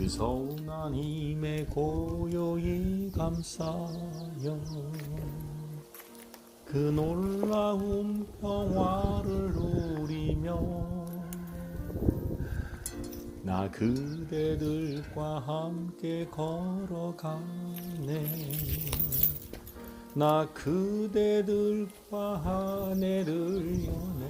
그 선한 힘에 고요히 감싸여. 그 놀라운 평화를 누리며 나 그대들과 함께 걸어가네. 나 그대들과 하늘을 여네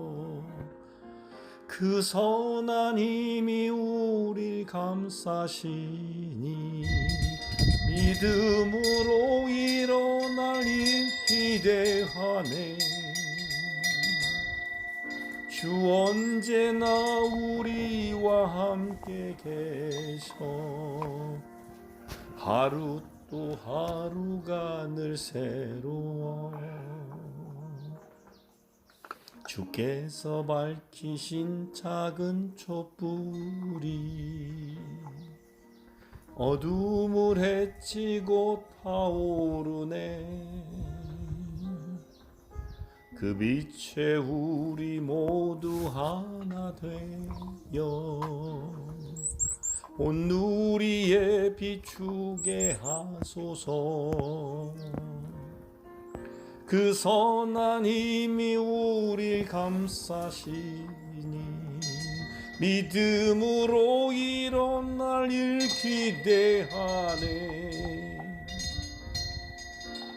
그 선한 힘이 우릴 감싸시니 믿음으로 일어날 일 기대하네. 주 언제나 우리와 함께 계셔. 하루 또 하루가 늘 새로워 주께서 밝히신 작은 촛불이 어둠을 헤치고 타오르네. 그 빛에 우리 모두 하나 되어 온 누리에 비추게 하소서 그 선한 힘이 우리 감싸시니 믿음으로 일어날 일 기대하네.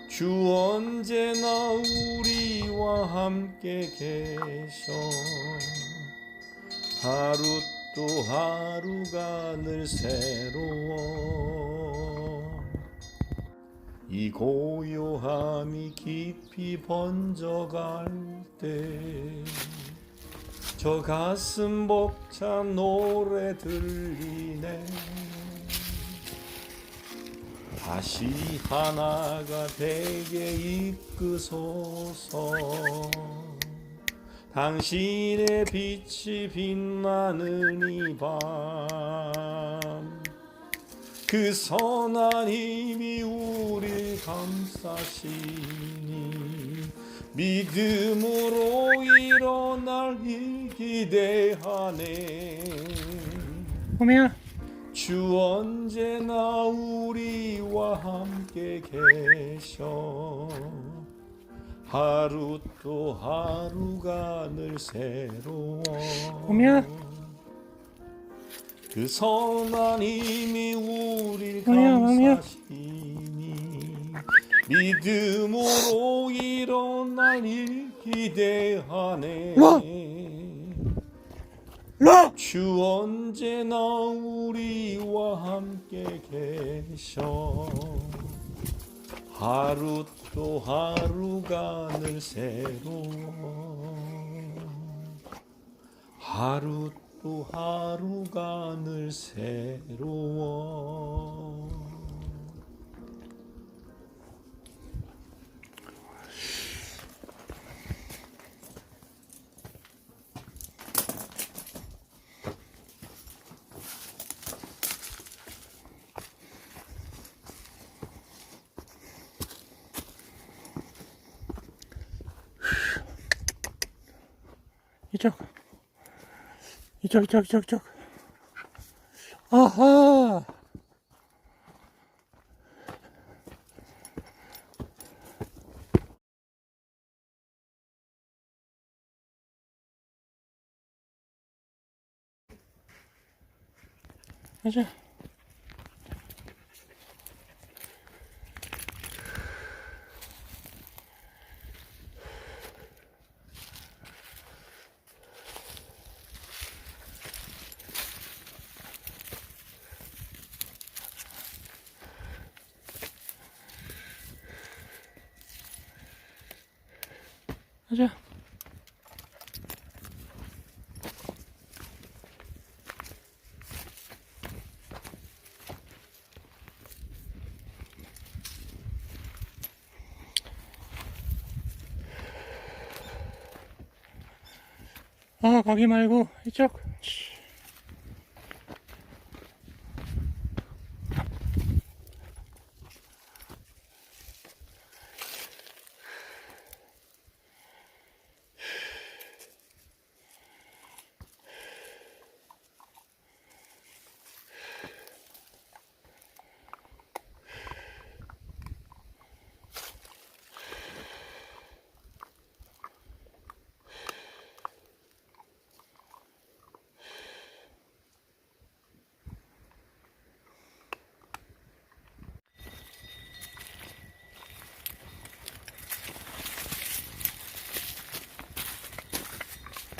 주 언제나 우리와 함께 계셔. 하루 또 하루가 늘 새로워 이 고요함이 깊이 번져갈 때 저 가슴 벅찬 노래 들리네. 다시 하나가 되게 이끄소서. 당신의 빛이 빛나는 이밤 그 선한 힘이 우릴 감싸시니 믿음으로 일어날 일 기대하네. 호미야. 주 언제나 우리와 함께 계셔. 하루 또 하루가 늘 새로워. 호미야 그 선한 힘이 우리. 감싸시니 믿음으로 일어날 일 기대하네 와! 라! 주 언제나 우리와 함께 계셔 하루 또 하루가 늘 새로워 하루 또 하루가 늘 새로워 이쪽 이쪽 이쪽 이쪽 이쪽. 아하! 가자 가자. 아, 거기 말고, 이쪽.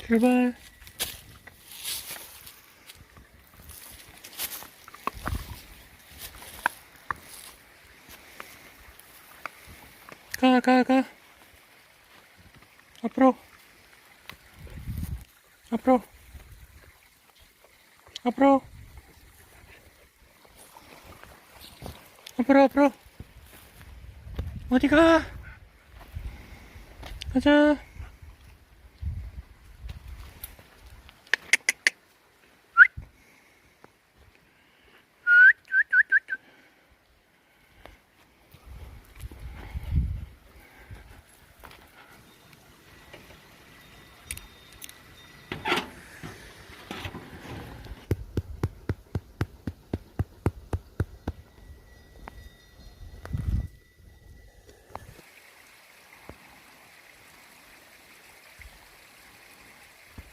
출발. 가, 가, 가. 앞으로. 앞으로. 앞으로. 앞으로, 앞으로. 어디 가? 가자.